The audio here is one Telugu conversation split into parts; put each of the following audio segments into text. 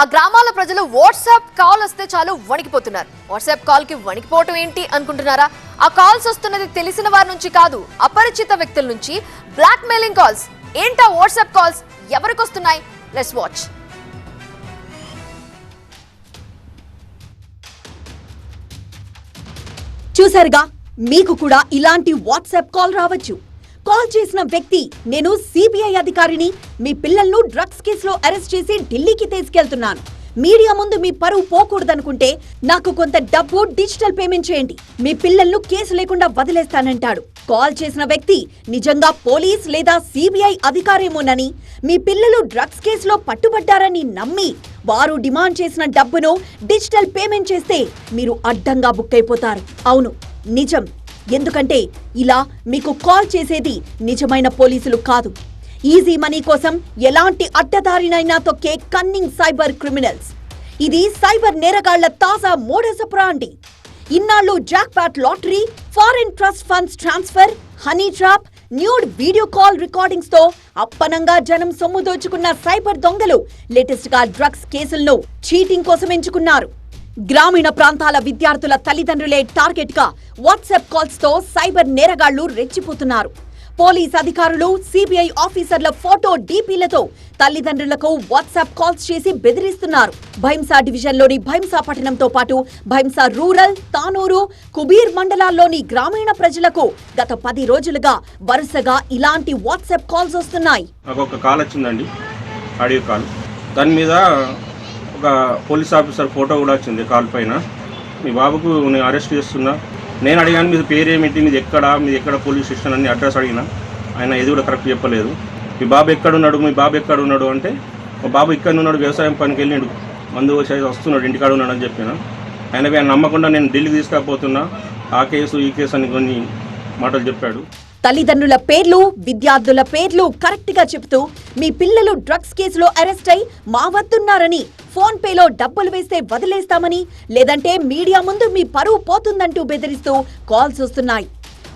ఆ గ్రామాల ప్రజలు వాట్సాప్ కాల్ వస్తే చాలు వణికిపోతున్నారు. వాట్సాప్ కాల్కి వణికిపోవటం ఏంటి అనుకుంటున్నారా? ఆ కాల్స్ వస్తున్నది తెలిసిన వారి నుంచి కాదు అపరిచిత వ్యక్తుల నుంచి. బ్లాక్ మెయిలింగ్ కాల్స్ ఏంటా వాట్సాప్ కాల్స్? ఎవరికి వస్తున్నాయి? లెట్స్ వాచ్ చూసారుగా మీకు కూడా ఇలాంటి వాట్సాప్ కాల్ రావచ్చు. కాల్ చేసిన వ్యక్తి నేను సిబిఐ అధికారిని మీ పిల్లలను డ్రగ్స్ కేసులో అరెస్ట్ చేసి ఢిల్లీకి తీసుకెళ్తున్నాను. మీడియా ముందు మీ పరువు పోకూడదనుకుంటే నాకు కొంత డబ్బు డిజిటల్ పేమెంట్ చేయండి. మీ పిల్లలను కేసు లేకుండా వదిలేస్తానంటాడు. కాల్ చేసిన వ్యక్తి నిజంగా పోలీస్ లేదా సిబిఐ అధికారేమోనని మీ పిల్లలు డ్రగ్స్ కేసులో పట్టుబడ్డారని నమ్మి వారు డిమాండ్ చేసిన డబ్బును డిజిటల్ పేమెంట్ చేస్తే మీరు అడ్డంగా బుక్ అయిపోతారు. అవును నిజం. ఎందుకంటే ఇలా మీకు కాల్ చేసేది నిజమైన పోలీసులు కాదు. ఈజీ మనీ కోసం ఎలాంటి అడ్డదారినైనా తొక్కే కన్నింగ్ సైబర్ క్రిమినల్స్ ఇది సైబర్ నేరగాళ్ళ తాజా మోడసప్రాండి ఇన్నాళ్ళు jackpot lottery foreign trust funds transfer honey trap nude video call రికార్డింగ్స్తో అప్పనంగా జనం సొమ్ము దోచుకున్న సైబర్ దొంగలు లేటెస్ట్గా డ్రగ్స్ కేసులను చీటింగ్ కోసం ఎంచుకున్నారు. గ్రామీణ ప్రాంతాల విద్యార్థుల తల్లిదండ్రులే టార్గెట్గా వాట్సాప్ కాల్స్తో సైబర్ నేరగాళ్ళు రెచ్చిపోతున్నారు. పోలీస్ అధికారులు సిబిఐ ఆఫీసర్ల ఫోటో డీపీలతో తల్లిదండ్రులకు వాట్సాప్ కాల్స్ చేసి బెదిరిస్తున్నారు. భైంసా డివిజన్లోని భైంసా పట్టణంతో పాటు భైంసా రూరల్ తానూరు కుబీర్ మండలాల్లోని గ్రామీణ ప్రజలకు గత పది రోజులుగా వరుసగా ఇలాంటి వాట్సాప్ కాల్స్ వస్తున్నాయి. నాకు ఒక కాల్ వచ్చిందండి ఆడియో కాల్. దాని మీద ఒక పోలీస్ ఆఫీసర్ ఫోటో కూడా వచ్చింది కాల్ పైన. మీ బాబుకు నేను అరెస్ట్ చేస్తున్నా. నేను అడిగాను మీది పేరేమిటి? మీది ఎక్కడ? మీది ఎక్కడ పోలీస్ స్టేషన్? అని అడ్రస్ అడిగిన. ఆయన ఇది కూడా కరెక్ట్ చెప్పలేదు. మీ బాబు ఎక్కడున్నాడు? మీ బాబు ఎక్కడ ఉన్నాడు అంటే మా బాబు ఇక్కడ ఉన్నాడు వ్యవసాయం పనికి వెళ్ళిండు. మందు వచ్చి వస్తున్నాడు ఇంటికాడ ఉన్నాడు అని చెప్పిన. ఆయన ఆయన నమ్మకుండా నేను ఢిల్లీకి తీసుకపోతున్నా ఆ కేసు ఈ కేసు అని కొన్ని మాటలు చెప్పాడు. తల్లిదండ్రుల పేర్లు విద్యార్థుల పేర్లు కరెక్ట్గా చెబుతూ మీ పిల్లలు డ్రగ్స్ కేసులో అరెస్ట్ అయి మా వద్దున్నారని ఫోన్ పేలో డబ్బులు వేస్తే వదిలేస్తామని లేదంటే మీడియా ముందు మీ పరువు పోతుందంటూ బెదిరిస్తూ కాల్స్ వస్తున్నాయి.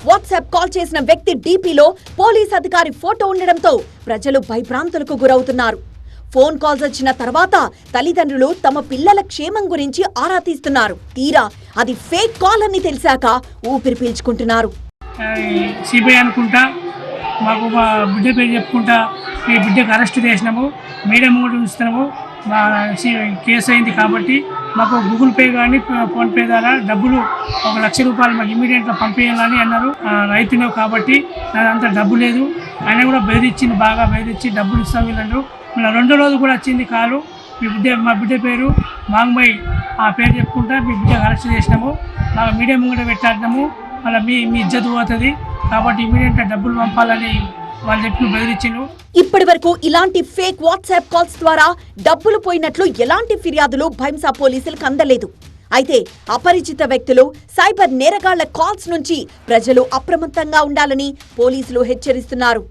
వాట్సాప్ కాల్ చేసిన వ్యక్తి డీపీలో పోలీస్ అధికారి ఫోటో ఉండడంతో ప్రజలు భయభ్రాంతులకు గురవుతున్నారు. ఫోన్ కాల్స్ వచ్చిన తర్వాత తల్లిదండ్రులు తమ పిల్లల క్షేమం గురించి ఆరా తీస్తున్నారు. తీరా అది ఫేక్ కాల్ అని తెలిసాక ఊపిరి పీల్చుకుంటున్నారు. సిబిఐ అనుకుంటా మాకు మా బిడ్డ పేరు చెప్పుకుంటా ఈ బిడ్డకు అరెస్ట్ చేసినాము మీడియా ముందు ఉంచుతున్నాము మా కేసు అయింది కాబట్టి మాకు గూగుల్ పే కానీ ఫోన్పే ద్వారా డబ్బులు ఒక లక్ష రూపాయలు మాకు ఇమీడియట్గా పంపించాలని అన్నారు. ఆ, రైతులు కాబట్టి నాదంతా డబ్బు లేదు. ఆయన కూడా బెదిరించింది బాగా బెదిరించి డబ్బులు ఇస్తాం వీళ్ళందరూ. మళ్ళీ రెండో రోజు కూడా వచ్చింది కాలు. మీ బిడ్డ మా బిడ్డ పేరు మాంగ్మై. ఆ పేరు చెప్పుకుంటా మీ బిడ్డకు అరెస్ట్ చేసినాము. మాకు మీడియా ముంగట పెట్టాడినాము మళ్ళీ మీ మీ ఇజ్జత్ పోతుంది. కాబట్టి ఇమీడియట్గా డబ్బులు పంపాలని వాళ్ళు చెప్పిన ఇప్పటి వరకు ఇలాంటి ఫేక్ వాట్సాప్ కాల్స్ ద్వారా డబ్బులు పోయినట్లు ఎలాంటి ఫిర్యాదులు భైంసా పోలీసులకు అందలేదు. అయితే అపరిచిత వ్యక్తులు సైబర్ నేరగాళ్ళ కాల్స్ నుంచి ప్రజలు అప్రమత్తంగా ఉండాలని పోలీసులు హెచ్చరిస్తున్నారు.